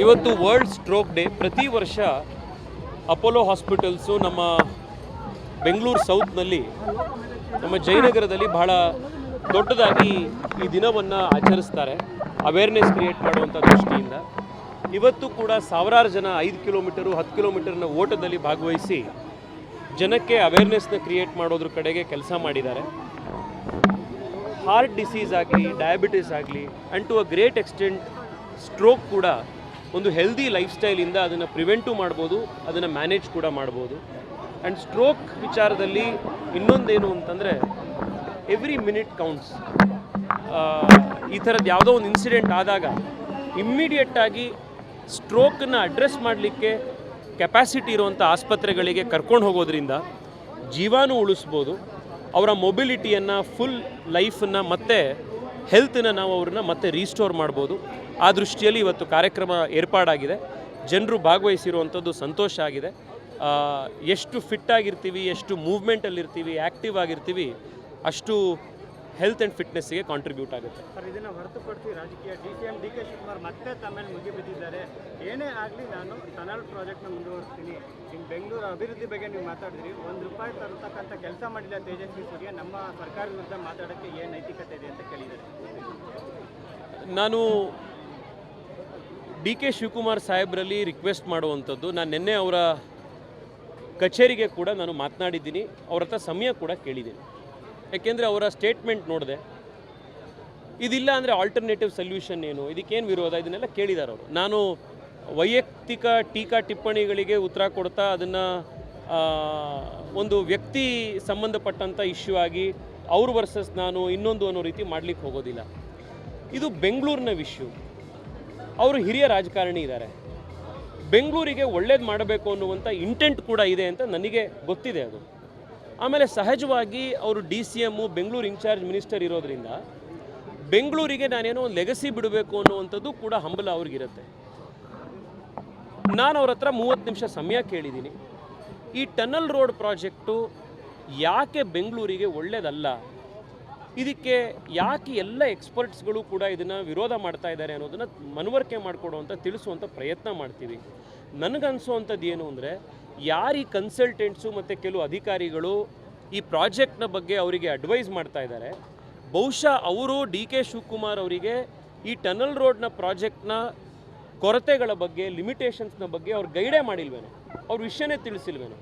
ಇವತ್ತು world stroke day ಪ್ರತಿ ವರ್ಷ ಅಪೋಲೋ ಹಾಸ್ಪಿಟಲ್ಸು ನಮ್ಮ ಬೆಂಗಳೂರು ಸೌತ್ನಲ್ಲಿ ನಮ್ಮ ಜಯನಗರದಲ್ಲಿ ಬಹಳ ದೊಡ್ಡದಾಗಿ ಈ ದಿನವನ್ನು ಆಚರಿಸ್ತಾರೆ. ಅವೇರ್ನೆಸ್ ಕ್ರಿಯೇಟ್ ಮಾಡುವಂಥ ದೃಷ್ಟಿಯಿಂದ. ಇವತ್ತು ಕೂಡ ಸಾವಿರಾರು ಜನ ಐದು ಕಿಲೋಮೀಟರು, ಹತ್ತು ಕಿಲೋಮೀಟರ್ನ ಓಟದಲ್ಲಿ ಭಾಗವಹಿಸಿ ಜನಕ್ಕೆ ಅವೇರ್ನೆಸ್ನ ಕ್ರಿಯೇಟ್ ಮಾಡೋದ್ರ ಕಡೆಗೆ ಕೆಲಸ ಮಾಡಿದ್ದಾರೆ. ಹಾರ್ಟ್ ಡಿಸೀಸ್ ಆಗಲಿ ಡಯಾಬಿಟಿಸ್ ಆಗಲಿ and to a great extent stroke ಕೂಡ ಒಂದು ಹೆಲ್ದಿ ಲೈಫ್ ಸ್ಟೈಲಿಂದ ಅದನ್ನು ಪ್ರಿವೆಂಟು ಮಾಡ್ಬೋದು, ಅದನ್ನು ಮ್ಯಾನೇಜ್ ಕೂಡ ಮಾಡ್ಬೋದು. ಆ್ಯಂಡ್ ಸ್ಟ್ರೋಕ್ ವಿಚಾರದಲ್ಲಿ ಇನ್ನೊಂದೇನು ಅಂತಂದರೆ ಎವ್ರಿ ಮಿನಿಟ್ ಕೌಂಟ್ಸ್ ಈ ಥರದ್ದು ಯಾವುದೋ ಒಂದು ಇನ್ಸಿಡೆಂಟ್ ಆದಾಗ ಇಮ್ಮಿಡಿಯೇಟಾಗಿ ಸ್ಟ್ರೋಕನ್ನು ಅಡ್ರೆಸ್ ಮಾಡಲಿಕ್ಕೆ ಕೆಪಾಸಿಟಿ ಇರುವಂಥ ಆಸ್ಪತ್ರೆಗಳಿಗೆ ಕರ್ಕೊಂಡು ಹೋಗೋದ್ರಿಂದ ಜೀವಾನು ಉಳಿಸ್ಬೋದು, ಅವರ ಮೊಬಿಲಿಟಿಯನ್ನು ಫುಲ್ ಲೈಫನ್ನು ಮತ್ತೆ ಹೆಲ್ತನ್ನು ನಾವು ಅವ್ರನ್ನ ಮತ್ತೆ ರೀಸ್ಟೋರ್ ಮಾಡ್ಬೋದು. ಆ ದೃಷ್ಟಿಯಲ್ಲಿ ಇವತ್ತು ಕಾರ್ಯಕ್ರಮ ಏರ್ಪಾಡಾಗಿದೆ. ಜನರು ಭಾಗವಹಿಸಿರುವಂಥದ್ದು ಸಂತೋಷ ಆಗಿದೆ. ಎಷ್ಟು ಫಿಟ್ ಆಗಿರ್ತೀವಿ, ಎಷ್ಟು ಮೂವ್ಮೆಂಟಲ್ಲಿರ್ತೀವಿ ಆ್ಯಕ್ಟಿವ್ ಆಗಿರ್ತೀವಿ, ಅಷ್ಟು ಹೆಲ್ತ್ ಆ್ಯಂಡ್ ಫಿಟ್ನೆಸ್ಸಿಗೆ ಕಾಂಟ್ರಿಬ್ಯೂಟ್ ಆಗುತ್ತೆ. ಸರ್ ಇದನ್ನು ಹೊರತುಪಡಿಸಿ ರಾಜಕೀಯ D C M D K Shivakumar ಮತ್ತೆ ತಮ್ಮೇಲೆ ಮುಗಿಬಿದ್ದಿದ್ದಾರೆ ಏನೇ ಆಗಲಿ ನಾನು ಟನಲ್ ಪ್ರಾಜೆಕ್ಟ್ನ ಮುಂದುವರಿಸ್ತೀನಿ. ನಿಮ್ಮ ಬೆಂಗಳೂರು ಅಭಿವೃದ್ಧಿ ಬಗ್ಗೆ ನೀವು ಮಾತಾಡಿದ್ರಿ. ಒಂದು ರೂಪಾಯಿ ತರತಕ್ಕಂಥ ಕೆಲಸ ಮಾಡಿಲ್ಲ ತೇಜಸ್ವಿ ಸೂರ್ಯ. ನಮ್ಮ ಸರ್ಕಾರ ವಿರುದ್ಧ ಮಾತಾಡೋಕ್ಕೆ ಏನು ನೈತಿಕತೆ ಇದೆ ಅಂತ ಕೇಳಿದ್ದಾರೆ. ನಾನು ಡಿ ಕೆ ಶಿವಕುಮಾರ್ ಸಾಹೇಬ್ರಲ್ಲಿ ರಿಕ್ವೆಸ್ಟ್ ಮಾಡುವಂಥದ್ದು. ನಾನು ನಿನ್ನೆ ಅವರ ಕಚೇರಿಗೆ ಕೂಡ ನಾನು ಮಾತನಾಡಿದ್ದೀನಿ. ಅವ್ರ ಹತ್ರ ಸಮಯ ಕೂಡ ಕೇಳಿದ್ದೀನಿ. ಯಾಕೆಂದರೆ ಅವರ ಸ್ಟೇಟ್ಮೆಂಟ್ ನೋಡಿದೆ. ಇದಿಲ್ಲ ಅಂದರೆ ಆಲ್ಟರ್ನೇಟಿವ್ ಸೊಲ್ಯೂಷನ್ ಏನು? ಇದಕ್ಕೇನು ವಿರೋಧ? ಇದನ್ನೆಲ್ಲ ಕೇಳಿದ್ದಾರೆ ಅವರು. ನಾನು ವೈಯಕ್ತಿಕ ಟೀಕಾ ಟಿಪ್ಪಣಿಗಳಿಗೆ ಉತ್ತರ ಕೊಡ್ತಾ ಅದನ್ನು ಒಂದು ವ್ಯಕ್ತಿ ಸಂಬಂಧಪಟ್ಟಂಥ ಇಶ್ಯೂ ಆಗಿ ಅವ್ರ ವರ್ಸಸ್ ನಾನು ಇನ್ನೊಂದು ಅನ್ನೋ ರೀತಿ ಮಾಡಲಿಕ್ಕೆ ಹೋಗೋದಿಲ್ಲ. ಇದು ಬೆಂಗಳೂರಿನ ವಿಶ್ಯೂ ಅವರು ಹಿರಿಯ ರಾಜಕಾರಣಿ ಇದ್ದಾರೆ ಬೆಂಗಳೂರಿಗೆ ಒಳ್ಳೇದು ಮಾಡಬೇಕು ಅನ್ನುವಂಥ ಇಂಟೆಂಟ್ ಕೂಡ ಇದೆ ಅಂತ ನನಗೆ ಗೊತ್ತಿದೆ ಅದು. ಆಮೇಲೆ ಸಹಜವಾಗಿ ಅವರು D C M Bengaluru incharge minister ಇರೋದ್ರಿಂದ ಬೆಂಗಳೂರಿಗೆ ನಾನೇನೋ ಒಂದು ಲೆಗಸಿ ಬಿಡಬೇಕು ಅನ್ನುವಂಥದ್ದು ಕೂಡ ಹಂಬಲ ಅವ್ರಿಗಿರುತ್ತೆ. ನಾನು ಅವ್ರ ಹತ್ರ ಮೂವತ್ತು ನಿಮಿಷ ಸಮಯ ಕೇಳಿದ್ದೀನಿ. ಈ ಟನಲ್ ರೋಡ್ ಪ್ರಾಜೆಕ್ಟು ಯಾಕೆ ಬೆಂಗಳೂರಿಗೆ ಒಳ್ಳೇದಲ್ಲ? ಇದಕ್ಕೆ ಯಾಕೆ ಎಲ್ಲ ಎಕ್ಸ್ಪರ್ಟ್ಸ್ಗಳು ಕೂಡ ಇದನ್ನು ವಿರೋಧ ಮಾಡ್ತಾ ಇದ್ದಾರೆ ಅನ್ನೋದನ್ನು ಮನವರಿಕೆ ಮಾಡಿಕೊಡುವಂಥ ತಿಳಿಸುವಂಥ ಪ್ರಯತ್ನ ಮಾಡ್ತೀವಿ. ನನಗನ್ಸೋ ಅಂಥದ್ದು ಏನು ಅಂದರೆ ಯಾರು ಕನ್ಸಲ್ಟೆಂಟ್ಸು ಮತ್ತು ಕೆಲವು ಅಧಿಕಾರಿಗಳು ಈ ಪ್ರಾಜೆಕ್ಟ್ನ ಬಗ್ಗೆ ಅವರಿಗೆ ಅಡ್ವೈಸ್ ಮಾಡ್ತಾ ಇದ್ದಾರೆ. ಬಹುಶಃ ಅವರು ಡಿ ಕೆ ಶಿವಕುಮಾರ್ ಅವರಿಗೆ ಈ ಟನಲ್ ರೋಡ್ನ ಪ್ರಾಜೆಕ್ಟ್ನ ಕೊರತೆಗಳ ಬಗ್ಗೆ ಲಿಮಿಟೇಷನ್ಸ್ನ ಬಗ್ಗೆ ಅವ್ರು ಗೈಡೇ ಮಾಡಿಲ್ವೇನೋ. ಅವ್ರ ವಿಷಯನೇ ತಿಳಿಸಿಲ್ವೇನೋ.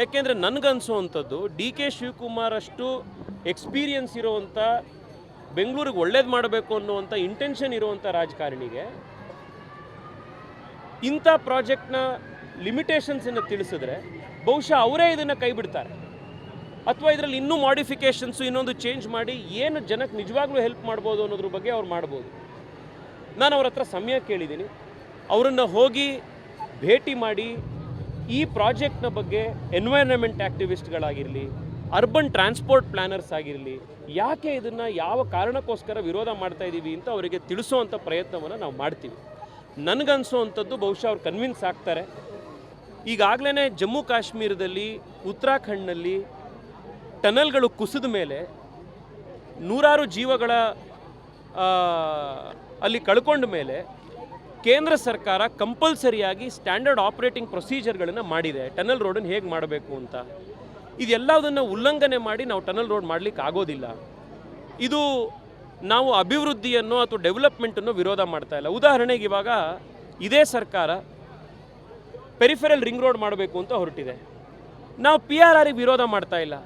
ಯಾಕೆಂದರೆ ನನಗನ್ಸೋವಂಥದ್ದು ಡಿ ಕೆ ಶಿವಕುಮಾರ್ ಅಷ್ಟು ಎಕ್ಸ್ಪೀರಿಯನ್ಸ್ ಇರುವಂಥ, ಬೆಂಗಳೂರಿಗೆ ಒಳ್ಳೇದು ಮಾಡಬೇಕು ಅನ್ನುವಂಥ ಇಂಟೆನ್ಷನ್ ಇರುವಂಥ ರಾಜಕಾರಣಿಗೆ ಇಂಥ ಪ್ರಾಜೆಕ್ಟ್ನ ಲಿಮಿಟೇಷನ್ಸನ್ನು ತಿಳಿಸಿದ್ರೆ ಬಹುಶಃ ಅವರೇ ಇದನ್ನು ಕೈ ಬಿಡ್ತಾರೆ ಅಥವಾ ಇದರಲ್ಲಿ ಇನ್ನೂ ಮಾಡಿಫಿಕೇಷನ್ಸು ಇನ್ನೊಂದು ಚೇಂಜ್ ಮಾಡಿ ಏನು ಜನಕ್ಕೆ ನಿಜವಾಗ್ಲೂ ಹೆಲ್ಪ್ ಮಾಡ್ಬೋದು ಅನ್ನೋದ್ರ ಬಗ್ಗೆ ಅವ್ರು ಮಾಡ್ಬೋದು. ನಾನು ಅವ್ರ ಹತ್ರ ಸಮಯ ಕೇಳಿದ್ದೀನಿ. ಅವರನ್ನು ಹೋಗಿ ಭೇಟಿ ಮಾಡಿ ಈ ಪ್ರಾಜೆಕ್ಟ್ನ ಬಗ್ಗೆ ಎನ್ವೈರನ್ಮೆಂಟ್ ಆ್ಯಕ್ಟಿವಿಸ್ಟ್ಗಳಾಗಿರಲಿ ಅರ್ಬನ್ ಟ್ರಾನ್ಸ್ಪೋರ್ಟ್ ಪ್ಲ್ಯಾನರ್ಸ್ ಆಗಿರಲಿ, ಯಾಕೆ ಇದನ್ನು ಯಾವ ಕಾರಣಕ್ಕೋಸ್ಕರ ವಿರೋಧ ಮಾಡ್ತಾ ಇದ್ದೀವಿ ಅಂತ ಅವರಿಗೆ ತಿಳಿಸೋವಂಥ ಪ್ರಯತ್ನವನ್ನು ನಾವು ಮಾಡ್ತೀವಿ. ನನಗನ್ಸೋ ಅಂಥದ್ದು ಬಹುಶಃ ಅವ್ರು ಕನ್ವಿನ್ಸ್ ಆಗ್ತಾರೆ. ಈಗಾಗಲೇ ಜಮ್ಮು ಕಾಶ್ಮೀರದಲ್ಲಿ ಉತ್ತರಾಖಂಡ್ನಲ್ಲಿ ಟನಲ್ಗಳು ಕುಸಿದ ಮೇಲೆ ನೂರಾರು ಜೀವಗಳ ಅಲ್ಲಿ ಕಳ್ಕೊಂಡ ಮೇಲೆ ಕೇಂದ್ರ ಸರ್ಕಾರ ಕಂಪಲ್ಸರಿಯಾಗಿ ಸ್ಟ್ಯಾಂಡರ್ಡ್ ಆಪರೇಟಿಂಗ್ ಪ್ರೊಸೀಜರ್ಗಳನ್ನು ಮಾಡಿದೆ. ಟನಲ್ ರೋಡನ್ನು ಹೇಗೆ ಮಾಡಬೇಕು ಅಂತ. ಇದೆಲ್ಲದನ್ನು ಉಲ್ಲಂಘನೆ ಮಾಡಿ ನಾವು ಟನಲ್ ರೋಡ್ ಮಾಡಲಿಕ್ಕೆ ಆಗೋದಿಲ್ಲ. ಇದು ನಾವು ಅಭಿವೃದ್ಧಿಯನ್ನು ಅಥವಾ ಡೆವಲಪ್ಮೆಂಟನ್ನು ವಿರೋಧ ಮಾಡ್ತಾ ಇಲ್ಲ. ಉದಾಹರಣೆಗೆ ಇವಾಗ ಇದೇ ಸರ್ಕಾರ ಪೆರಿಫೆರಲ್ ರಿಂಗ್ ರೋಡ್ ಮಾಡಬೇಕು ಅಂತ ಹೊರಟಿದೆ. ನಾವು ಪಿ ಆರ್ ಆರಿಗೆ ವಿರೋಧ ಮಾಡ್ತಾ ಇಲ್ಲ.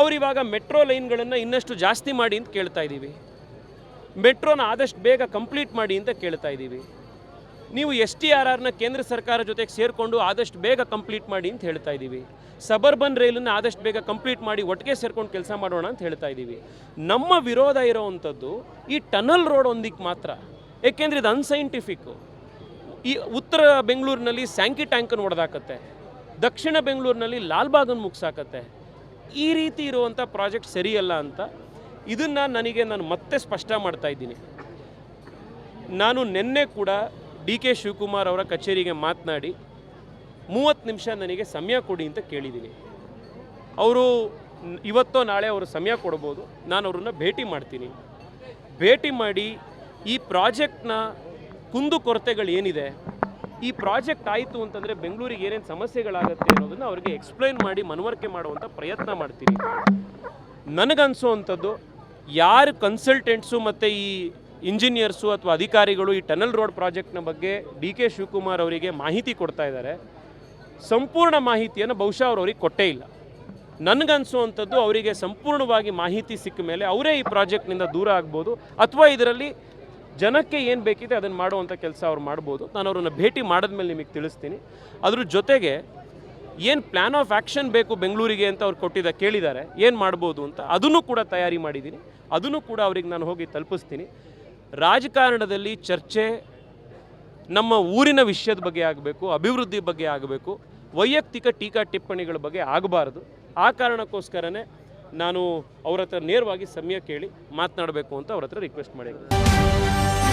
ಅವರಿವಾಗ ಮೆಟ್ರೋ ಲೈನ್ಗಳನ್ನು ಇನ್ನಷ್ಟು ಜಾಸ್ತಿ ಮಾಡಿ ಅಂತ ಕೇಳ್ತಾ ಇದ್ದೀವಿ ಮೆಟ್ರೋನ ಆದಷ್ಟು ಬೇಗ ಕಂಪ್ಲೀಟ್ ಮಾಡಿ ಅಂತ ಕೇಳ್ತಾ ಇದ್ದೀವಿ ನೀವು ಎಸ್ ಟಿ ಆರ್ ಆರ್ನ ಕೇಂದ್ರ ಸರ್ಕಾರ ಜೊತೆಗೆ ಸೇರಿಕೊಂಡು ಆದಷ್ಟು ಬೇಗ ಕಂಪ್ಲೀಟ್ ಮಾಡಿ ಅಂತ ಹೇಳ್ತಾ ಇದ್ದೀವಿ ಸಬರ್ಬನ್ ರೈಲನ್ನು ಆದಷ್ಟು ಬೇಗ ಕಂಪ್ಲೀಟ್ ಮಾಡಿ ಒಟ್ಟಿಗೆ ಸೇರ್ಕೊಂಡು ಕೆಲಸ ಮಾಡೋಣ ಅಂತ ಹೇಳ್ತಾ ಇದ್ದೀವಿ ನಮ್ಮ ವಿರೋಧ ಇರೋವಂಥದ್ದು ಈ ಟನಲ್ ರೋಡ್ ಒಂದಿಕ್ಕೆ ಮಾತ್ರ. ಏಕೆಂದರೆ ಇದು ಅನ್ಸೈಂಟಿಫಿಕ್ಕು ಈ ಉತ್ತರ ಬೆಂಗಳೂರಿನಲ್ಲಿ ಸ್ಯಾಂಕಿ ಟ್ಯಾಂಕನ್ನು ಹೊಡೆದಾಕತ್ತೆ ದಕ್ಷಿಣ ಬೆಂಗಳೂರಿನಲ್ಲಿ ಲಾಲ್ಬಾಗನ್ನು ಮುಗಿಸಾಕತ್ತೆ. ಈ ರೀತಿ ಇರುವಂಥ ಪ್ರಾಜೆಕ್ಟ್ ಸರಿಯಲ್ಲ ಅಂತ ಇದನ್ನು ನನಗೆ ನಾನು ಮತ್ತೆ ಸ್ಪಷ್ಟ ಮಾಡ್ತಾ ಇದ್ದೀನಿ. ನಾನು ನಿನ್ನೆ ಕೂಡ ಡಿ ಕೆ ಶಿವಕುಮಾರ್ ಅವರ ಕಚೇರಿಗೆ ಮಾತನಾಡಿ ಮೂವತ್ತು ನಿಮಿಷ ನನಗೆ ಸಮಯ ಕೊಡಿ ಅಂತ ಕೇಳಿದ್ದೀನಿ. ಅವರು ಇವತ್ತೋ ನಾಳೆ ಅವರು ಸಮಯ ಕೊಡ್ಬೋದು, ನಾನು ಅವ್ರನ್ನ ಭೇಟಿ ಮಾಡ್ತೀನಿ. ಭೇಟಿ ಮಾಡಿ ಈ ಪ್ರಾಜೆಕ್ಟ್ನ ಕುಂದು ಕೊರತೆಗಳು ಏನಿದೆ? ಈ ಪ್ರಾಜೆಕ್ಟ್ ಆಯಿತು ಅಂತಂದರೆ ಬೆಂಗಳೂರಿಗೆ ಏನೇನು ಸಮಸ್ಯೆಗಳಾಗುತ್ತೆ ಅನ್ನೋದನ್ನು ಅವರಿಗೆ ಎಕ್ಸ್ಪ್ಲೈನ್ ಮಾಡಿ ಮನವರಿಕೆ ಮಾಡುವಂಥ ಪ್ರಯತ್ನ ಮಾಡ್ತೀನಿ ನನಗನ್ಸೋ ಅಂಥದ್ದು, ಯಾರು ಕನ್ಸಲ್ಟೆಂಟ್ಸು ಮತ್ತು ಈ ಇಂಜಿನಿಯರ್ಸು ಅಥವಾ ಅಧಿಕಾರಿಗಳು ಈ ಟನಲ್ ರೋಡ್ ಪ್ರಾಜೆಕ್ಟ್ನ ಬಗ್ಗೆ ಡಿ ಕೆ ಶಿವಕುಮಾರ್ ಅವರಿಗೆ ಮಾಹಿತಿ ಕೊಡ್ತಾ ಇದ್ದಾರೆ ಸಂಪೂರ್ಣ ಮಾಹಿತಿಯನ್ನು ಬಹುಶಃ ಅವರು ಅವ್ರಿಗೆ ಕೊಟ್ಟೇ ಇಲ್ಲ. ನನಗನ್ಸುವಂಥದ್ದು ಅವರಿಗೆ ಸಂಪೂರ್ಣವಾಗಿ ಮಾಹಿತಿ ಸಿಕ್ಕ ಮೇಲೆ ಅವರೇ ಈ ಪ್ರಾಜೆಕ್ಟ್ನಿಂದ ದೂರ ಆಗ್ಬೋದು. ಅಥವಾ ಇದರಲ್ಲಿ ಜನಕ್ಕೆ ಏನು ಬೇಕಿದೆ ಅದನ್ನು ಮಾಡುವಂಥ ಕೆಲಸ ಅವ್ರು ಮಾಡ್ಬೋದು. ನಾನು ಅವ್ರನ್ನ ಭೇಟಿ ಮಾಡಿದ್ಮೇಲೆ ನಿಮಗೆ ತಿಳಿಸ್ತೀನಿ. ಅದ್ರ ಜೊತೆಗೆ ಏನು ಪ್ಲ್ಯಾನ್ ಆಫ್ ಆ್ಯಕ್ಷನ್ ಬೇಕು ಬೆಂಗಳೂರಿಗೆ ಅಂತ ಅವ್ರು ಕೊಟ್ಟಿದ್ದ ಕೇಳಿದ್ದಾರೆ ಏನು ಮಾಡ್ಬೋದು ಅಂತ ಅದನ್ನು ಕೂಡ ತಯಾರಿ ಮಾಡಿದ್ದೀನಿ ಅದನ್ನು ಕೂಡ ಅವ್ರಿಗೆ ನಾನು ಹೋಗಿ ತಲುಪಿಸ್ತೀನಿ. ರಾಜಕಾರಣದಲ್ಲಿ ಚರ್ಚೆ ನಮ್ಮ ಊರಿನ ವಿಷಯದ ಬಗ್ಗೆ ಆಗಬೇಕು, ಅಭಿವೃದ್ಧಿ ಬಗ್ಗೆ ಆಗಬೇಕು, ವೈಯಕ್ತಿಕ ಟೀಕಾ ಟಿಪ್ಪಣಿಗಳ ಬಗ್ಗೆ ಆಗಬಾರ್ದು. ಆ ಕಾರಣಕ್ಕೋಸ್ಕರನೇ ನಾನು ಅವ್ರ ಹತ್ರ ನೇರವಾಗಿ ಸಮಯ ಕೇಳಿ ಮಾತನಾಡಬೇಕು ಅಂತ ಅವ್ರ ಹತ್ರ ರಿಕ್ವೆಸ್ಟ್ ಮಾಡಿದ್ದೀನಿ.